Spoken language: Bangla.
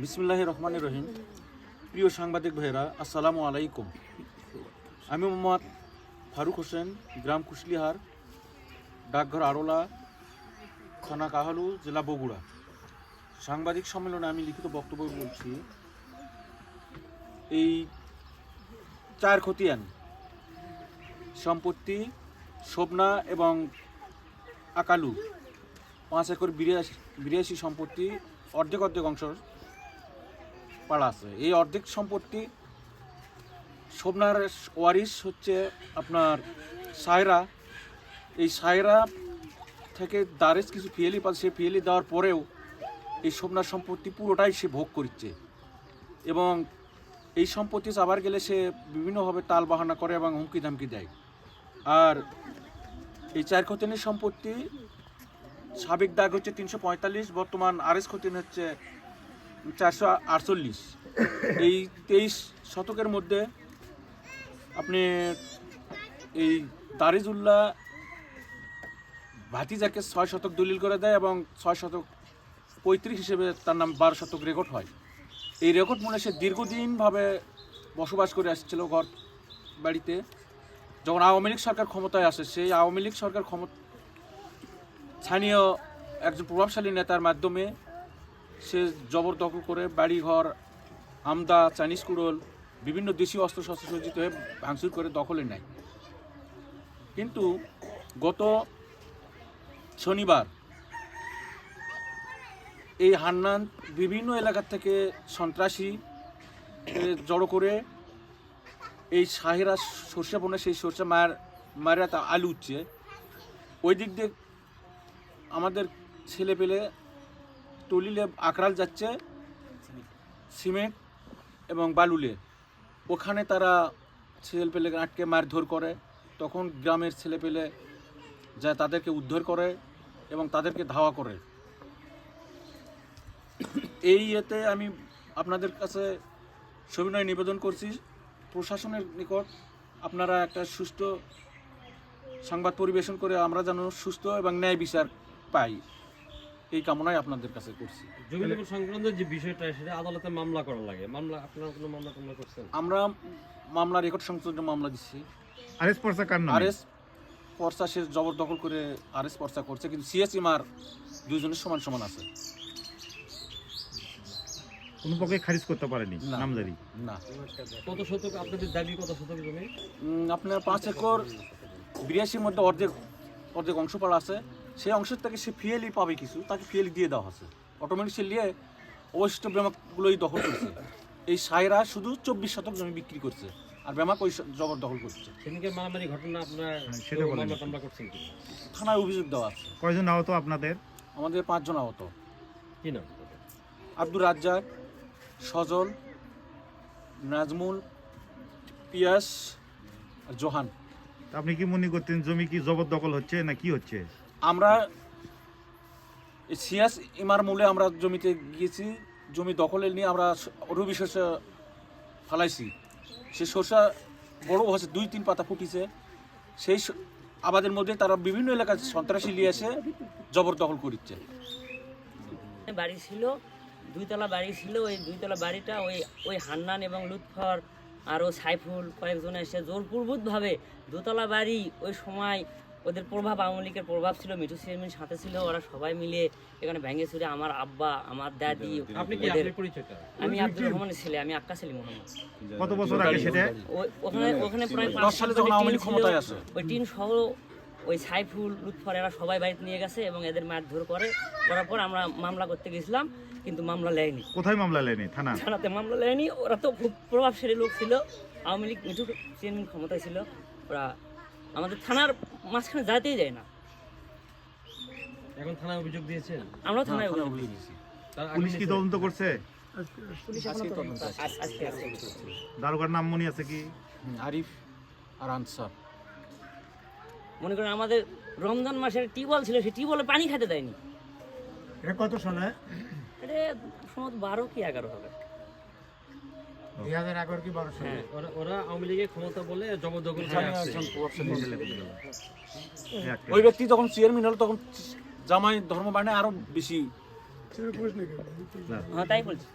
বিসমুল্লাহ রহমান রহিম প্রিয় সাংবাদিক ভাইয়েরা, আসসালামু আলাইকুম। আমি মোহাম্মদ ফারুক হোসেন, গ্রাম কুশলিহার, ডাকঘর আরোলা, থানা কাহালু, জেলা বগুড়া। সাংবাদিক সম্মেলনে আমি লিখিত বক্তব্য বলছি, এই চার খতিয়ান, সম্পত্তি, শোভনা এবং আকালু। পাঁচ একর বিরাশি সম্পত্তি, অর্ধেক অর্ধেক অংশ পাড়া আছে। এই অর্ধেক সম্পত্তি শোভনার ওয়ারিস হচ্ছে আপনার সায়রা। এই সায়রা থেকে দারেজ কিছু ফিয়েলি পাচ্ছে সে ফিয়েলি দেওয়ার পরেও এই শোভনার সম্পত্তি পুরোটাই সে ভোগ করছে এবং এই সম্পত্তি আবার গেলে সে বিভিন্নভাবে তাল বাহানা করে এবং হুমকি ধামকি দেয়। আর এই চার খতেনের সম্পত্তি সাবেক দাগ হচ্ছে তিনশো পঁয়তাল্লিশ, বর্তমান আরএস খতিন হচ্ছে চারশো আটচল্লিশ। এই তেইশ শতকের মধ্যে আপনি এই দারিজুল্লাহ ভাতিজাকে ছয় শতক দলিল করে দেয় এবং ছয় শতক পঁয়ত্রিশ হিসেবে তার নাম বারো শতক রেকর্ড হয়। এই রেকর্ড মনে সে দীর্ঘদিনভাবে বসবাস করে আসছিল ঘর বাড়িতে। যখন আওয়ামী লীগ সরকার ক্ষমতায় আসে, সেই আওয়ামী লীগ সরকার ক্ষমতা স্থানীয় একজন প্রভাবশালী নেতার মাধ্যমে সে জবরদখল করে বাড়িঘর, আমদা, চাইনিজ কুড়োল, বিভিন্ন দেশীয় অস্ত্র শস্ত্র সজ্জিত হয়ে ভাঙচুর করে দখলে নেয়। কিন্তু গত শনিবার এই হান্নান বিভিন্ন এলাকার থেকে সন্ত্রাসী জড়ো করে এই সাহেরা সর্ষে বনে সেই সর্ষে মায়ের মায়েরা তা আলু উঠছে ওই দিক দিয়ে আমাদের ছেলে পেলে টলিলে আকরাল যাচ্ছে, সিমেন্ট এবং বালুলে। ওখানে তারা ছেলে পেলে আটকে মারধর করে। তখন গ্রামের ছেলে পেলে যা তাদেরকে উদ্ধার করে এবং তাদেরকে ধাওয়া করে। এই ইয়েতে আমি আপনাদের কাছে সবিনয় নিবেদন করছি। প্রশাসনের নিকট আপনারা একটা সুষ্ঠু সংবাদ পরিবেশন করে আমরা যেন সুস্থ এবং ন্যায় বিচার পাই। এই কামনাই আপনাদের কাছে করছি। জমি সংক্রান্ত যে বিষয়টা সেটা আদালতে মামলা করা লাগে। মামলা আপনারা কোনো মামলা টামলা করছেন? আমরা মামলা রেকর্ড সংশোধনের মামলা দিচ্ছি আরএস পর্সা কার নামে? আরএস পর্চা সে জবরদখল করে আরএস পর্চা করছে কিন্তু সিএসি মার দুজনের সমান সমান আছে। কোনো পক্ষে খারিজ করতে পারেনি। নামজারি না। কত শতক? আপনাদের দাবি কত শতক জমি? আপনার পাঁচ একর বিরাশির মধ্যে অর্ধেক অর্ধেক অংশ পাড়া আছে। সেই অংশের থেকে সে ফিয়েলি পাবে কিছু তাকে ফিয়েলি দিয়ে দেওয়া আছে অটোমেটিক সে নিয়ে অবশিষ্ট ব্যামাকগুলোই দখল করছে। এই সায়রা শুধু চব্বিশ শতক জমি বিক্রি করছে আর ব্যামাক ওই জবর দখল করছে। সেদিনকে মারামারি ঘটনা আপনার হ্যাঁ, সেটা কেউ বলেন। মামলা টামলা করছেন কি? থানায় অভিযোগ দেওয়া আছে। কয়জন আহত আপনাদের? আমাদের পাঁচজন আহত। কি নাম আব্দুর রাজ্জাক সজল নাজমুল পিয়াস আর জোহান। তা আপনি কি মনে করতেন জমি কি জবরদখল হচ্ছে না কি হচ্ছে? আমরা সিয়াস ইমার মূলে আমরা জমিতে গিয়েছি, জমি দখলে নিয়ে আমরা রবি শস্য ফালাইছি। সে শস্য বড় হচ্ছে দুই তিন পাতা ফুটিছে। সেই আবাদের মধ্যে তারা বিভিন্ন এলাকায় সন্ত্রাসী নিয়ে এসে জবরদখল করছে বাড়ি ছিল, দুইতলা বাড়ি ছিল, ওই দুইতলা বাড়িটা ওই ওই হান্নান এবং লুৎফর আরও সাইফুল কয়েকজন এসে জোরপূর্বকভাবে দোতলা বাড়ি ওই সময় ওদের প্রভাব আওয়ামী লীগের প্রভাব ছিল মিঠু চেয়ারম্যান সাথে ছিল ওরা সবাই মিলে এখানে ভেঙে চুরে আমার আব্বা আমার দাদি আপনি কি ওদের- আপনার পরিচয়টা আমি আব্দুর রহমানের ছেলে আমি আক্কা সেলিম মোহাম্মদ। কত বছর আগে সেটা? ওখানে ওখানে প্রায় দশ পাঁচ সালে যখন আওয়ামী লীগ ক্ষমতায় ছিল। আসে। ওই টিন সহ ওই সাইফুল লুৎফর এরা সবাই বাড়িতে নিয়ে গেছে এবং এদের মারধর করে। করার পর আমরা মামলা করতে গেছিলাম কিন্তু মামলা লেয়নি। কোথায় মামলা লেয়নি? থানা? থানাতে মামলা নেয়নি ওরা তো খুব প্রভাবশালী লোক ছিল। আওয়ামী লীগ মিঠু চেয়ারম্যান ক্ষমতায় ছিল। ওরা আমাদের থানার মাঝখানে যাইতেই যায় না। এখন থানায় অভিযোগ দিয়েছেন? আমরাও থানায় অভিযোগ দিয়েছি। পুলিশ কি তদন্ত করছে। দারোগার নাম মনে আছে কি? আরিফ আর আনসার। মনে করেন আমাদের রমজান মাসের টিউবওয়েল ছিল সেই টিউবওয়েলে পানি খেতে দেয়নি। এটা কত সালে? এটা সম্ভবত বারো কি এগারো হবে। দুই হাজার এগারো কি বারো হ্যাঁ ওরা ওরা আওয়ামী লীগের ক্ষমতা বলে জবরদখল এই একটা। ওই ব্যক্তি যখন চেয়ারম্যান হলো তখন জামাই ধর্ম বানে আরও বেশি হ্যাঁ তাই বলছি।